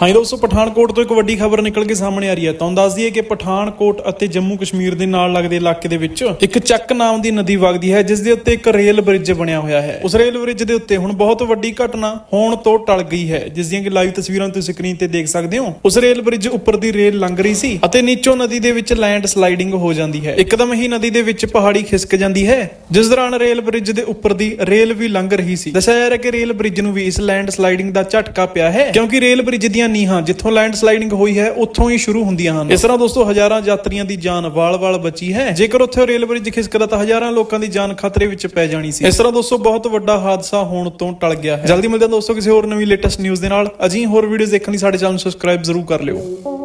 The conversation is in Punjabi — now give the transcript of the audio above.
ਹਾਂਜੀ ਦੋਸਤੋ, ਪਠਾਨਕੋਟ ਤੋਂ ਇੱਕ ਵੱਡੀ ਖਬਰ ਨਿਕਲ ਕੇ ਸਾਹਮਣੇ ਆ ਰਹੀ ਹੈ। ਤੁਹਾਨੂੰ ਦੱਸ ਦਈਏ ਕਿ ਪਠਾਨਕੋਟ ਅਤੇ ਜੰਮੂ ਕਸ਼ਮੀਰ ਦੇ ਨਾਲ ਲੱਗਦੇ ਇਲਾਕੇ ਦੇ ਵਿੱਚ ਇੱਕ ਚੱਕ ਨਾਮ ਦੀ ਨਦੀ ਵਗਦੀ ਹੈ ਜਿਸ ਦੇ ਉੱਤੇ ਇੱਕ ਰੇਲ ਬ੍ਰਿਜ ਬਣਿਆ ਹੋਇਆ ਹੈ। ਉਸ ਰੇਲ ਬ੍ਰਿਜ ਦੇ ਉੱਤੇ ਹੁਣ ਬਹੁਤ ਵੱਡੀ ਘਟਨਾ ਹੋਣ ਤੋਂ ਟਲ ਗਈ ਹੈ। ਜਿਸ ਦੀਆਂ ਕਿ ਲਾਈਵ ਤਸਵੀਰਾਂ ਤੁਸੀਂ ਸਕਰੀਨ ਤੇ ਦੇਖ ਸਕਦੇ ਹੋ। ਉਸ ਰੇਲ ਬ੍ਰਿਜ ਉੱਪਰ ਦੀ ਰੇਲ ਲੰਘ ਰਹੀ ਸੀ ਅਤੇ ਨੀਚੋਂ ਨਦੀ ਦੇ ਵਿੱਚ ਲੈਂਡ ਸਲਾਈਡਿੰਗ ਹੋ ਜਾਂਦੀ ਹੈ। ਇੱਕਦਮ ਹੀ ਨਦੀ ਦੇ ਵਿੱਚ ਪਹਾੜੀ ਖਿਸਕ ਜਾਂਦੀ ਹੈ, ਜਿਸ ਦੌਰਾਨ ਰੇਲ ਬ੍ਰਿਜ ਦੇ ਉੱਪਰ ਦੀ ਰੇਲ ਵੀ ਲੰਘ ਰਹੀ ਸੀ। ਦੱਸਿਆ ਜਾ ਰਿਹਾ ਕਿ ਰੇਲ ਬ੍ਰਿਜ ਨੂੰ ਵੀ ਇਸ ਲੈਂਡ ਸਲਾਈਡਿੰਗ ਦਾ ਝਟਕਾ ਪਿਆ ਹੈ, ਕਿਉਂਕਿ ਰੇਲ ਬ੍ਰਿਜ ਦੀਆਂ ਨੀਹਾਂ ਜਿੱਥੋਂ ਲੈਂਡ ਸਲਾਈਡਿੰਗ ਹੋਈ ਹੈ ਉੱਥੋਂ ਹੀ ਸ਼ੁਰੂ ਹੁੰਦੀਆਂ ਹਨ। ਇਸ ਤਰ੍ਹਾਂ ਦੋਸਤੋ ਹਜ਼ਾਰਾਂ ਯਾਤਰੀਆਂ ਦੀ ਜਾਨ ਵਾਲ-ਵਾਲ ਬਚੀ ਹੈ। ਜੇਕਰ ਉੱਥੇ ਰੇਲ ਬ੍ਰਿਜ ਖਿਸਕਦਾ ਤਾਂ ਹਜ਼ਾਰਾਂ ਲੋਕਾਂ ਦੀ ਜਾਨ ਖਤਰੇ ਵਿੱਚ ਪੈ ਜਾਣੀ ਸੀ। ਇਸ ਤਰ੍ਹਾਂ ਦੋਸਤੋ ਬਹੁਤ ਵੱਡਾ ਹਾਦਸਾ ਹੋਣ ਤੋਂ ਟਲ ਗਿਆ ਹੈ। ਜਲਦੀ ਮਿਲਦੇ ਹਾਂ ਦੋਸਤੋ ਕਿਸੇ ਹੋਰ ਨਵੀਂ ਲੇਟੈਸਟ ਨਿਊਜ਼ ਦੇ ਨਾਲ। ਅਜਿਹੀ ਹੋਰ ਵੀਡੀਓਜ਼ ਦੇਖਣ ਲਈ ਸਾਡੇ ਚੈਨਲ ਨੂੰ ਸਬਸਕ੍ਰਾਈਬ ਜ਼ਰੂਰ ਕਰ ਲਿਓ।